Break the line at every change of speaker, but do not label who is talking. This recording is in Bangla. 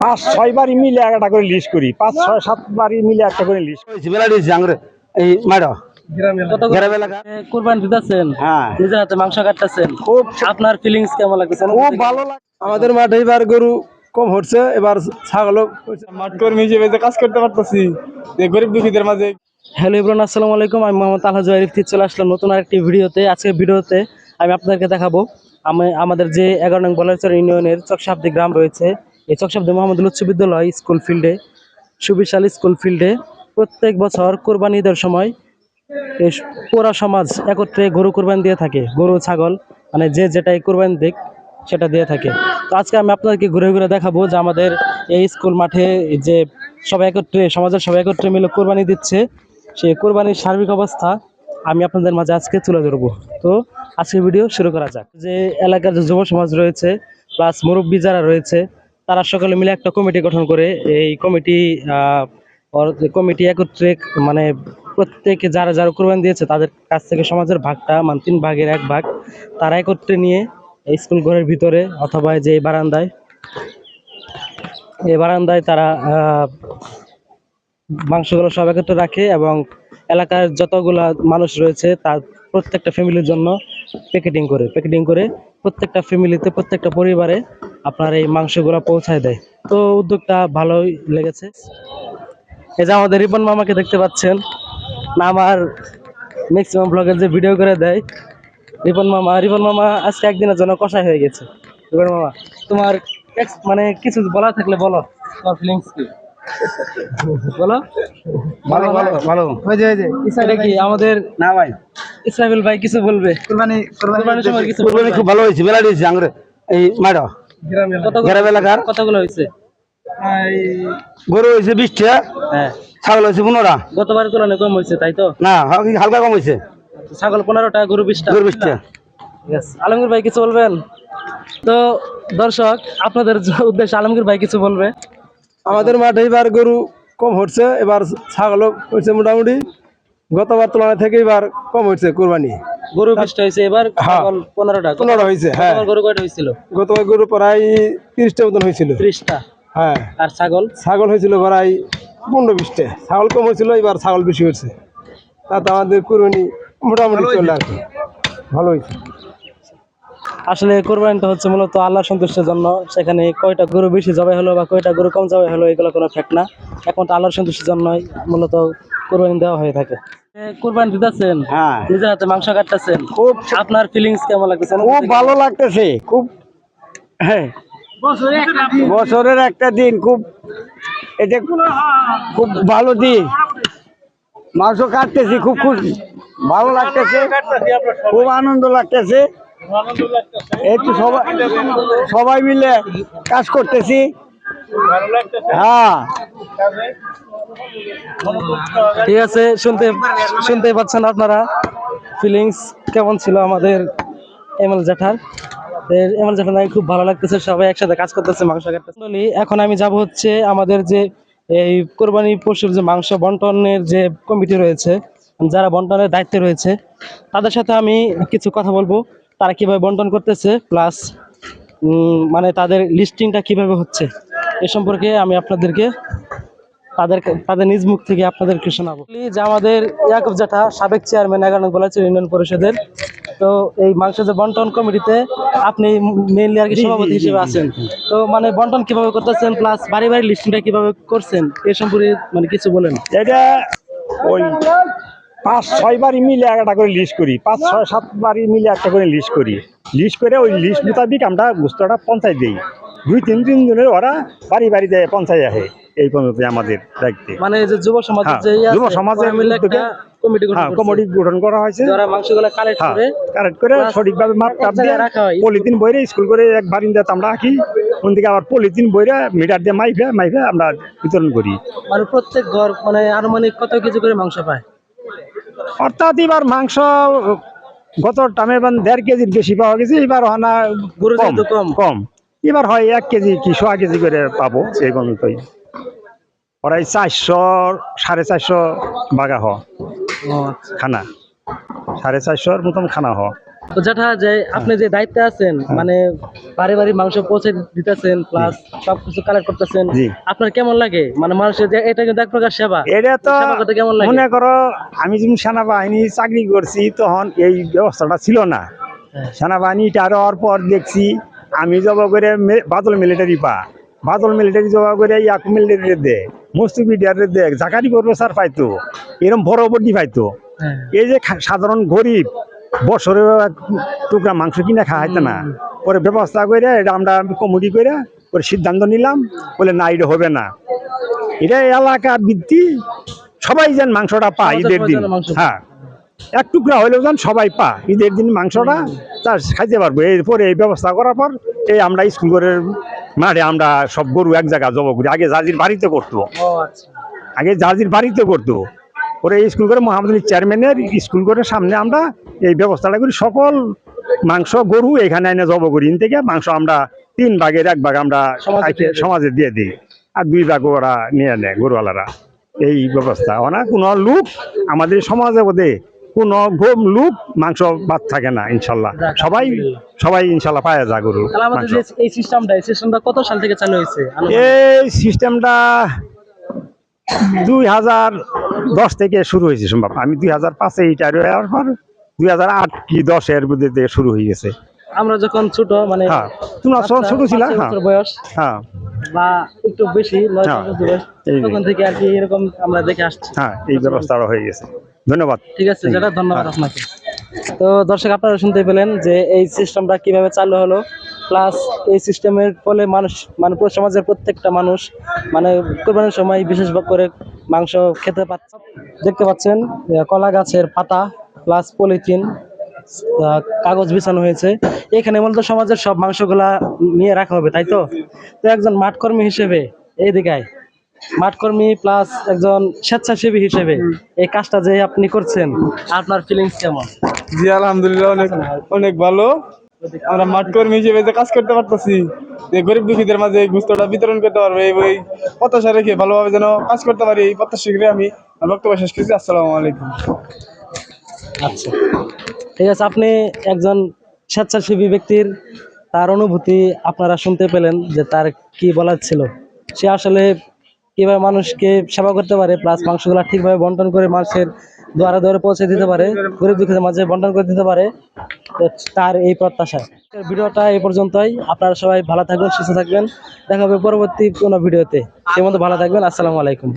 পাঁচ ছয় বারই মিলে একটা করে লিস্ট করি। পাঁচ ছয় সাত বারই মিলে একটা করে লিস্ট
এই মাড়া
কত
গ্রাম এলাকা
কোরবান দিতেছেন।
হ্যাঁ।
নিজের হাতে মাংস কাটতেছেন।
খুব
আপনার ফিলিংস কেমন লাগতেছে?
খুব ভালো লাগে
আমাদের মাঠে এবার গরু কম হচ্ছে এবার ছাগলও মাঠ কর্মী হিসেবে কাজ করতে পারতেছি গরিব দুঃখীদের মাঝে।
হ্যালো ইব্রান আসসালামু আলাইকুম। আমি মোহাম্মদ আলহাজ আরিফতি চলে আসলাম নতুন আরেকটি ভিডিওতে। আজকের ভিডিওতে আমি আপনাদেরকে দেখাবো আমি আমাদের যে এগারো নং বলাচর ইউনিয়নের চকশাব্দি গ্রাম রয়েছে। এই চকশাব্দি মোহাম্মদ উচ্চ বিদ্যালয় স্কুল ফিল্ডে, সুবিশাল স্কুল ফিল্ডে প্রত্যেক বছর কোরবানি ঈদের সময় এই পুরা সমাজ একত্রে গরু কোরবানি দিয়ে থাকে, গরু, ছাগল মানে যে যেটাই কোরবানি দিক সেটা দিয়ে থাকে। তো আজকে আমি আপনাদেরকে ঘুরে ঘুরে দেখাবো যে আমাদের এই স্কুল মাঠে যে সবাই একত্রে, সমাজের সবাই একত্রে মিলে কোরবানি দিচ্ছে, সেই কোরবানির সার্বিক অবস্থা আমি আপনাদের মাঝে আজকে তুলে ধরবো। তো আজকের ভিডিও শুরু করা যাক। যে এলাকার যে যুব সমাজ রয়েছে প্লাস মুরব্বী যারা রয়েছে তারা সকলে মিলে একটা কমিটি গঠন করে। এই কমিটি কমিটি একত্রে মানে প্রত্যেকে যারা যারা কোরবানি দিয়েছে, তাদের কাছ থেকে সমাজের ভাগটা মানে তিন ভাগের এক ভাগ, তারা একত্রে নিয়ে এই স্কুল ঘরের ভিতরে অথবা যে এই বারান্দায় এই বারান্দায় তারা মাংসগুলো সব একত্রে রাখে এবং এলাকার যতগুলা মানুষ রয়েছে, তার প্রত্যেকটা ফ্যামিলির জন্য প্যাকেটিং করে। প্যাকেটিং করে প্রত্যেকটা ফ্যামিলিতে প্রত্যেকটা পরিবারে আপনার এই মাংসগুলো পৌঁছায় দেয়। তো উদ্যোগটা ভালোই লেগেছে। এই যে আমাদের রিপন মামাকে দেখতে পাচ্ছেন না আমার ম্যাক্সিমাম ব্লগের যে ভিডিও করে দেয় রিপন মামা। রিপন মামা আজকে একদিনের জন্য কষাই হয়ে গেছে। রিপন মামা তোমার মানে কিছু বলা থাকলে বলো তোমার ফিলিংস কি? বলো।
ভালো ভালো ভালো।
এটা কি আমাদের
না ভাই।
ইসরাফিল ভাই কিছু বলবে? সময় কিছু
কোরবানি
বলবে?
খুব ভালো হয়েছে। মেলা দিয়েছি আঙরে। এই মাড়া গ্রাম এলাকার?
কতগুলো হয়েছে?
গরু হয়েছে বিশটা
হ্যাঁ।
ছাগল হয়েছে পনেরোটা।
গতবারের তুলনায় কম হয়েছে তাই তো?
না হালকা- কম হয়েছে।
ছাগল পনেরোটা গরু বিশটা।
গরু বিশটা।
আলমগীর ভাই কিছু বলবেন? তো দর্শক আপনাদের উদ্দেশ্যে আলমগীর ভাই কিছু বলবে?
আমাদের মাঠে এবার গরু কম হচ্ছে এবার ছাগলও হচ্ছে মোটামুটি। গতবার তুলনা থেকে এবার কম হচ্ছে কোরবানি।
গরু বিশটা হয়েছে এবার
হ্যাঁ।
পনেরোটা।
পনেরো হয়েছে হ্যাঁ।
গরু কয়টা হয়েছিল
গতবার গরু প্রায় তিরিশটা মতন হয়েছিল
ত্রিশটা।
হ্যাঁ।
আর ছাগল?
ছাগল হয়েছিল প্রায় পনেরো বিশটা। ছাগল কম হয়েছিল এবার ছাগল বেশি হয়েছে তাতে আমাদের কোরবানি মোটামুটি চলে আর কি ভালো হয়েছে
আসলে কোরবানিটা হচ্ছে মূলত আল্লাহ সন্তুষ্টের জন্য। সেখানে কয়টা গরু বেশি জবাই হলো বা কয়টা গরু কম জবাই হলো এগুলো কোনো ফ্যাক্ট না। এখন তো আল্লাহর সন্তুষ্টির জন্যই মূলত কোরবানি দেওয়া হয়ে থাকে। কোরবানি দিতেছেন?
হ্যাঁ।
নিজের হাতে মাংস কাটতেছেন?
খুব
আপনার ফিলিংস কেমন লাগতেছে?
খুব ভালো লাগতেছে। খুব হ্যাঁ বছরের একটা দিন খুব এটা খুব ভালো দিন। মাংস কাটতেছি খুব খুশি। ভালো লাগতেছে খুব আনন্দ লাগতেছে। এই তো সবাই সবাই মিলে কাজ করতেছি। হ্যাঁ।
ঠিক আছে, শুনতে শুনতে পাচ্ছেন আপনারা? ফিলিংস কেমন ছিল আমাদের এমএল জ্যাঠার? এমএল জ্যাঠার নাকি খুব ভালো লাগতেছে, সবাই একসাথে কাজ করতেছে, মাংস কাটতেছে। এখন আমি যাব হচ্ছে আমাদের যে এই কোরবানি পশুর যে মাংস বন্টনের যে কমিটি রয়েছে, যারা বন্টনের দায়িত্বে রয়েছে, তাদের সাথে আমি কিছু কথা বলব। তারা কীভাবে বন্টন করতেছে, প্লাস মানে তাদের লিস্টিংটা কীভাবে হচ্ছে। এ সম্পর্কে আমি আপনাদেরকে তাদের তাদের নিজ মুখ থেকে আপনাদেরকে শোনাবো। যে আমাদের ইয়াকুব জাঠা সাবেক চেয়ারম্যান এগারো বলাচুর ইউনিয়ন পরিষদের। তো এই মাংস যে বন্টন কমিটিতে আপনি মেইনলি আর কি সভাপতি হিসেবে আছেন। তো মানে বন্টন কীভাবে করতেছেন প্লাস বাড়ি বাড়ি লিস্টিংটা কীভাবে করছেন এ সম্পর্কে মানে কিছু বলেন।
এটা ওই পাঁচ ছয় বারই মিলে একটা করে লিস্ট করি। পাঁচ ছয় সাত বারই মিলে একটা করে লিস্ট করি। লিস্ট করে ওই লিস্ট মোতাবিক আমরা বস্তুটা পঞ্চায়েত দিই। দুই তিন তিন জনের ওরা বাড়ি বাড়ি দেয় পঞ্চায়েত আসে এই পর্যন্ত আমাদের দায়িত্বে।
মানে যে যুব সমাজের
হ্যাঁ, যুব সমাজের
কমিটি গঠন
হ্যাঁ করা হয়েছে।
কালেক্ট
হ্যাঁ
করে
কারেক্ট করে
Plus
সঠিকভাবে মাপ টাপ দিয়ে
জায়গায় রাখা।
পলিথিন বইরে স্কুল করে এক বারিন্দাতে আমরা রাখি। ওন থেকে আবার পলিথিন বইরে মিটার দিয়ে মাইফে মাইফে আমরা বিতরণ করি।
মানে প্রত্যেক ঘর মানে আনুমানিক কত কেজি করে মাংস পায়?
অর্থাৎ এবার মাংস গত টামে দেড় কেজির বেশি পাওয়া গেছে এবার
গরু
কম।
কম।
এবার হয় এক কেজি কি সোয়া কেজি করে পাবো সেই পর্যন্তই প্রায় চারশো সাড়ে চারশো বাগা হ।
আচ্ছা।
খানা। সাড়ে চারশোর মতন খানা হ।
তো যেটা যে আপনি যে দায়িত্বে আছেন মানে বাড়ি বাড়ি মাংস পৌঁছে দিতেছেন প্লাস সবকিছু কালেক্ট করতেছেন। আপনার কেমন লাগে? মানে মানুষের যে এটা কিন্তু এক প্রকার সেবা।
এটা তো
কেমন লাগে?
মনে করো আমি যখন সেনাবাহিনী চাকরি করছি তখন এই ব্যবস্থাটা ছিল না।
হ্যাঁ।
সেনাবাহিনীটা হওয়ার পর দেখছি আমি জব করে বাদল মিলিটারি পা। বাদল মিলিটারি জব করে ইয়াকু মিলিটারি দে মুস্তুবিডিয়ার দে জাকারি প্রফেসর পাইতো এরকম বড় বডি পাইতো।
হ্যাঁ।
এই যে সাধারণ গরিব বছরে টুকরা মাংস কিনে খাওয়া হইতো না পরে ব্যবস্থা করে এটা আমরা কমিটি করে পরে সিদ্ধান্ত নিলাম বলে না এটা হবে না। এটা এলাকা বৃদ্ধি সবাই যেন মাংসটা পায় ঈদের দিন। হ্যাঁ। এক টুকরা হইলেও যেন সবাই পা ঈদের দিন মাংসটা তার খাইতে পারব। এরপরে এই ব্যবস্থা করার পর এই আমরা স্কুল করে মাঠে আমরা সব গরু এক জায়গায় জব করি। আগে জাজির বাড়িতে করতো।
আচ্ছা।
আগে জাজির বাড়িতে করতো। পরে স্কুল করে মোহাম্মদ চেয়ারম্যানের স্কুল করে সামনে আমরা এই ব্যবস্থাটা করি। সকল মাংস গরু এখানে এনে জব করি। ইন থেকে মাংস আমরা তিন ভাগের এক ভাগ আমরা
সমাজে দিয়ে দিই।
সমাজে দিয়ে দিই। আর দুই ভাগ ওরা নিয়ে নেয় গরুওয়ালারা। এই ব্যবস্থা। ওনা কোনো লোক আমাদের সমাজে বোধে কোনো গো- লুপ মাংস বাদ থাকে না ইনশাল্লাহ। সবাই সবাই ইনশাল্লাহ গরু মাংস।
যে এই সিস্টেমটা এই সিস্টেমটা কত সাল থেকে চালু হয়েছে?
এই সিস্টেমটা দুই হাজার দশ থেকে শুরু হয়েছে সম্ভব। আমি দুই হাজার পাঁচে হওয়ার পর দুই হাজার আট কি দশের মধ্যে থেকে শুরু হয়ে গেছে।
আমরা যখন ছোট মানে
হ্যাঁ তোমরা ছোট ছিল? হ্যাঁ।
বয়স
হ্যাঁ।
বা একটু বেশি নয়
হ্যাঁ।
তখন থেকে আর কি এরকম আমরা দেখে আসছি।
হ্যাঁ এই ব্যবস্থাটা হয়ে গেছে। ধন্যবাদ।
ঠিক আছে যেটা ধন্যবাদ। আপনাকে। তো দর্শক আপনারা শুনতে পেলেন যে এই সিস্টেমটা কীভাবে চালু হলো প্লাস এই সিস্টেমের ফলে মানুষ মানে পুরো সমাজের প্রত্যেকটা মানুষ মানে কোরবানির সময় বিশেষ করে মাংস খেতে পাচ্ছে দেখতে পাচ্ছেন কলা গাছের পাতা প্লাস পলিথিন কাগজ বিছানো হয়েছে। এখানে মূলত সমাজের সব মাংসগুলা নিয়ে রাখা হবে তাই তো? তো একজন মাঠকর্মী হিসেবে এই দিকায় মাঠকর্মী প্লাস একজন স্বেচ্ছাসেবী হিসেবে এই কাজটা যে আপনি করছেন আপনার ফিলিংস কেমন?
জি আলহামদুলিল্লাহ অনেক অনেক ভালো। আমরা মাঠ কর্মী হিসেবে যে কাজ করতে পারতেছি যে গরিব দুঃখীদের মাঝে গুস্তটা বিতরণ করতে পারব এই প্রত্যাশা রেখে ভালোভাবে যেন কাজ করতে পারি এই প্রত্যাশা রেখে আমি বক্তব্য শেষ করছি। আসসালামু আলাইকুম।
আচ্ছা। ঠিক আছে আপনি একজন স্বেচ্ছাসেবী ব্যক্তির তার অনুভূতি আপনারা শুনতে পেলেন যে তার কি বলার ছিল? সে আসলে কীভাবে মানুষকে সেবা করতে পারে প্লাস মাংসগুলা ঠিকভাবে বন্টন করে মানুষের দ্বারে দ্বারে পৌঁছে দিতে পারে, গরিব দুঃখীদের মাঝে বন্টন করে দিতে পারে তার এই প্রত্যাশা। ভিডিওটা এই পর্যন্তই, আপনারা সবাই ভালো থাকবেন, সুস্থ থাকবেন, দেখা হবে পরবর্তী কোনো ভিডিওতে। সে মতো ভালো থাকবেন, আসসালামু আলাইকুম।